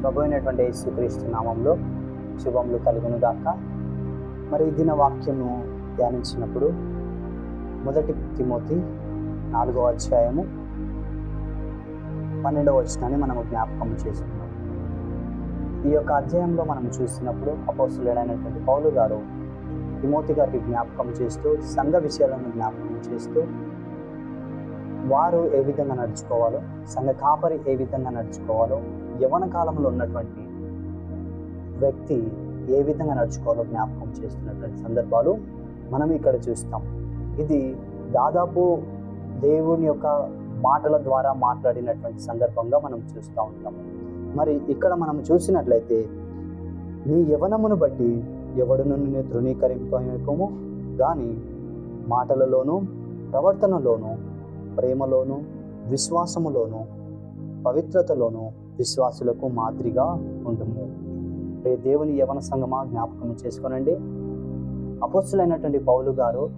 ప్రభు అయినటువంటి యేసుక్రీస్తు నామంలో శుభములు కలుగును గాక మరి దిన వాక్యము ధ్యానించినప్పుడు మొదటి తిమోతి నాలుగవ అధ్యాయము పన్నెండవ వచనాన్ని మనము జ్ఞాపకం చేసుకున్నాం ఈ యొక్క అధ్యాయంలో మనం చూసినప్పుడు అపోసులేడైనటువంటి పౌలు గారు తిమోతి గారికి జ్ఞాపకం చేస్తూ సంఘ విషయాలను జ్ఞాపకం చేస్తూ వారు ఏ విధంగా నడుచుకోవాలో సంఘ కాపరి ఏ విధంగా నడుచుకోవాలో యవన కాలంలో ఉన్నటువంటి వ్యక్తి ఏ విధంగా నడుచుకోవాలో జ్ఞాపకం చేస్తున్నటువంటి సందర్భాలు మనం ఇక్కడ చూస్తాం. ఇది దాదాపు దేవుని యొక్క మాటల ద్వారా మాట్లాడినటువంటి సందర్భంగా మనం చూస్తూ ఉంటాం. మరి ఇక్కడ మనం చూసినట్లయితే నీ యవనమును బట్టి ఎవడును నిన్ను తృణీకరింపకము కానీ మాటలలోనూ ప్రవర్తనలోనూ ప్రేమలోను విశ్వాసములోను పవిత్రతలోను విశ్వాసులకు మాదిరిగా ఉండము. రే దేవుని యవన సంగమా జ్ఞాపకం చేసుకోనండి. అపోస్తులైనటువంటి పౌలు గారు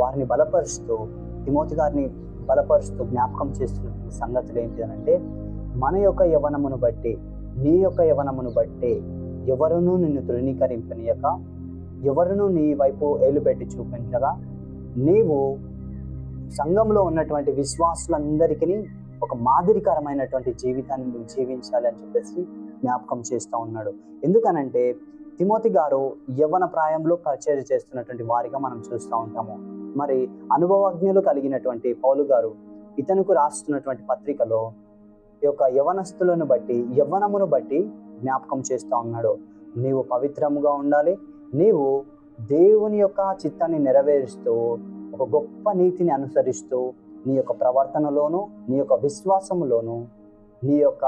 వారిని బలపరుస్తూ తిమోతి గారిని బలపరుస్తూ జ్ఞాపకం చేస్తున్నటువంటి సంగతులు ఏంటి అని అంటే మన యొక్క యవనమును బట్టి నీ యొక్క యవనమును బట్టి ఎవరునూ నిన్ను తృణీకరింపనీయక ఎవరునూ నీ వైపు ఏలుపెట్టి చూపించగా నీవు సంఘంలో ఉన్నటువంటి విశ్వాసులందరికీ ఒక మాదిరికరమైనటువంటి జీవితాన్ని నువ్వు జీవించాలి అని చెప్పేసి జ్ఞాపకం చేస్తూ ఉన్నాడు. ఎందుకనంటే తిమోతి గారు యవ్వన ప్రాయంలో పరిచయం చేస్తున్నటువంటి వారిగా మనం చూస్తూ ఉంటాము. మరి అనుభవజ్ఞులు కలిగినటువంటి పౌలు గారు ఇతనుకు రాస్తున్నటువంటి పత్రికలో ఈ యొక్క యవనస్తులను బట్టి యవ్వనమును బట్టి జ్ఞాపకం చేస్తూ ఉన్నాడు. నీవు పవిత్రముగా ఉండాలి. నీవు దేవుని యొక్క చిత్తాన్ని నెరవేరుస్తూ ఒక గొప్ప నీతిని అనుసరిస్తూ నీ యొక్క ప్రవర్తనలోను నీ యొక్క విశ్వాసములోను నీ యొక్క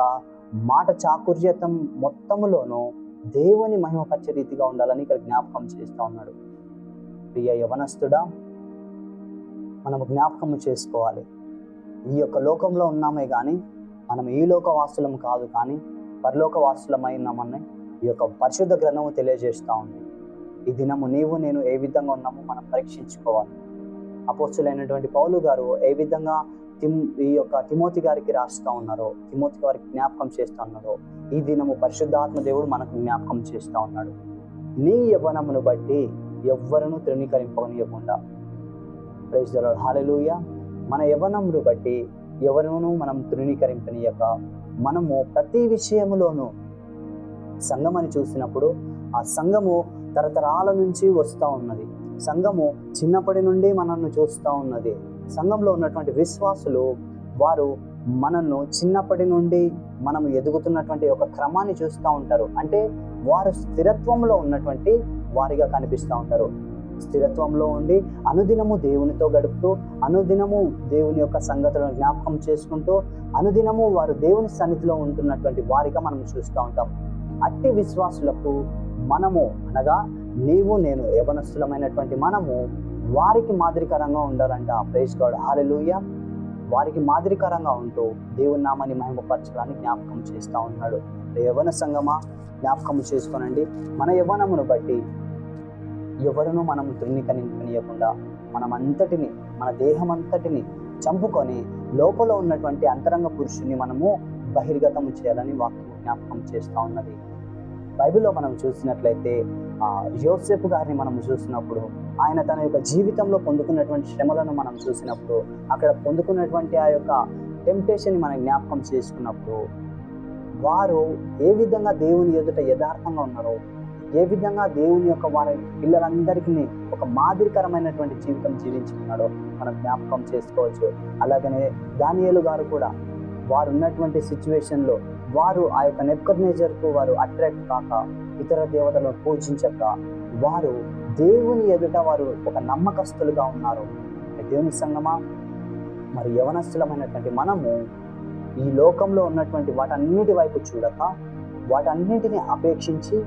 మాట చాకుర్యతం మొత్తములోను దేవుని మహిమపరిచే రీతిగా ఉండాలని ఇక్కడ జ్ఞాపకం చేస్తూ ఉన్నాడు. ప్రియ యవనస్తుడా మనము జ్ఞాపకం చేసుకోవాలి. ఈ యొక్క లోకంలో ఉన్నామే కానీ మనం ఈ లోక వాసులం కాదు కానీ పరలోక ఈ యొక్క పరిశుద్ధ గ్రంథము తెలియజేస్తూ ఉంది. ఈ దినము నీవు నేను ఏ విధంగా ఉన్నామో మనం పరీక్షించుకోవాలి. అపోస్తులైనటువంటి పౌలు గారు ఏ విధంగా తిమ్ ఈ యొక్క తిమోతి గారికి రాస్తూ ఉన్నారో తిమోతి గారికి జ్ఞాపకం చేస్తూ ఉన్నారో ఈ దినము పరిశుద్ధాత్మ దేవుడు మనకు జ్ఞాపకం చేస్తూ ఉన్నాడు. నీ యవ్వనమును బట్టి ఎవ్వరను తృణీకరింపనియకుండా ప్రైజ్ దలాడు హాలెలూయ మన యవ్వనమును బట్టి ఎవరును మనం తృణీకరింపనీయక మనము ప్రతి విషయములోనూ సంఘం అని చూసినప్పుడు ఆ సంఘము తరతరాల నుంచి వస్తూ ఉన్నది. సంఘము చిన్నప్పటి నుండి మనల్ని చూస్తూ ఉన్నది. సంఘంలో ఉన్నటువంటి విశ్వాసులు వారు మనల్ని చిన్నప్పటి నుండి మనం ఎదుగుతున్నటువంటి ఒక క్రమాన్ని చూస్తూ ఉంటారు. అంటే వారు స్థిరత్వంలో ఉన్నటువంటి వారిగా కనిపిస్తూ ఉంటారు. స్థిరత్వంలో ఉండి అనుదినము దేవునితో గడుపుతూ అనుదినము దేవుని యొక్క సంగతులను జ్ఞాపకం చేసుకుంటూ అనుదినము వారు దేవుని సన్నిధిలో ఉంటున్నటువంటి వారిగా మనం చూస్తూ ఉంటాం. అట్టి విశ్వాసులకు మనము అనగా నీవు నేను యవనస్తులమైనటువంటి మనము వారికి మాదిరికరంగా ఉండాలంట. ప్రేస్ గాడ్ హాలెలూయ వారికి మాదిరికరంగా ఉంటూ దేవుని నామాన్ని మహిమపరచడానికి జ్ఞాపకం చేస్తూ ఉన్నాడు. యవన సంగమా జ్ఞాపకం చేసుకోనండి. మన యవనమును బట్టి ఎవరును మనం తృణీకరించనీయకుండా మనమంతటిని మన దేహం అంతటిని చంపుకొని లోపల ఉన్నటువంటి అంతరంగ పురుషుని మనము బహిర్గతము చేయాలని వాక్యం జ్ఞాపకం చేస్తూ ఉన్నది. బైబిల్లో మనం చూసినట్లయితే ఆ గారిని మనం చూసినప్పుడు ఆయన తన యొక్క జీవితంలో పొందుకున్నటువంటి శ్రమలను మనం చూసినప్పుడు అక్కడ పొందుకున్నటువంటి ఆ యొక్క టెంప్టేషన్ మనం జ్ఞాపకం చేసుకున్నప్పుడు వారు ఏ విధంగా దేవుని ఎదుట యథార్థంగా ఉన్నారో ఏ విధంగా దేవుని యొక్క వారి పిల్లలందరికీ ఒక మాదిరికరమైనటువంటి జీవితం జీవించుకున్నాడో మనం జ్ఞాపకం చేసుకోవచ్చు. అలాగనే దానియలు గారు కూడా వారు ఉన్నటువంటి సిచ్యువేషన్లో వారు ఆ యొక్క నెప్కర్నేజర్కు వారు అట్రాక్ట్ కాక ఇతర దేవతలను పూజించక వారు దేవుని ఎదుట వారు ఒక నమ్మకస్తులుగా ఉన్నారు. దేవుని సంగమా? మరి యవనస్తులమైనటువంటి మనము ఈ లోకంలో ఉన్నటువంటి వాటన్నిటి వైపు చూడక వాటన్నిటిని అపేక్షించి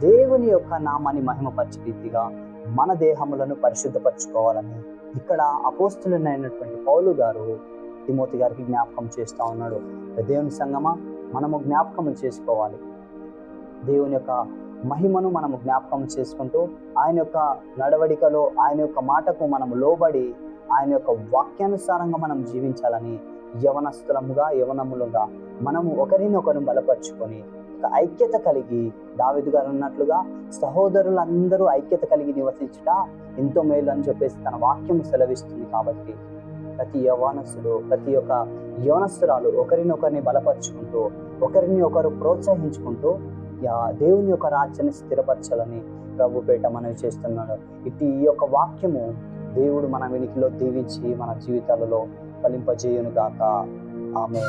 దేవుని యొక్క నామాన్ని మహిమపరిచే రీతిగా మన దేహములను పరిశుద్ధపరచుకోవాలని ఇక్కడ అపోస్తులైనటువంటి పౌలు గారు తిమోతి గారికి జ్ఞాపకం చేస్తూ ఉన్నాడు. దేవుని సంగమా? మనము జ్ఞాపకం చేసుకోవాలి. దేవుని యొక్క మహిమను మనము జ్ఞాపకం చేసుకుంటూ ఆయన యొక్క నడవడికలో ఆయన యొక్క మాటకు మనము లోబడి ఆయన యొక్క వాక్యానుసారంగా మనం జీవించాలని యవనస్థలముగా యవనములుగా మనము ఒకరినొకరు బలపరుచుకొని ఒక ఐక్యత కలిగి దావిదు గారు అన్నట్లుగా సహోదరులందరూ ఐక్యత కలిగి నివసించుట ఎంతో మేలు అని చెప్పేసి తన వాక్యం సెలవిస్తుంది కాబట్టి ప్రతి యవనస్తుడు ప్రతి ఒక్క యవనస్తురాలు ఒకరినొకరిని బలపరుచుకుంటూ ఒకరిని ఒకరు ప్రోత్సహించుకుంటూ యా- దేవుని యొక్క రాజ్యాన్ని స్థిరపరచాలని ప్రభు పేట మనవి చేస్తున్నాడు. ఇటు ఈ యొక్క వాక్యము దేవుడు మన వెనికిలో దీవించి మన జీవితాలలో ఫలింపజేయును గాక ఆమె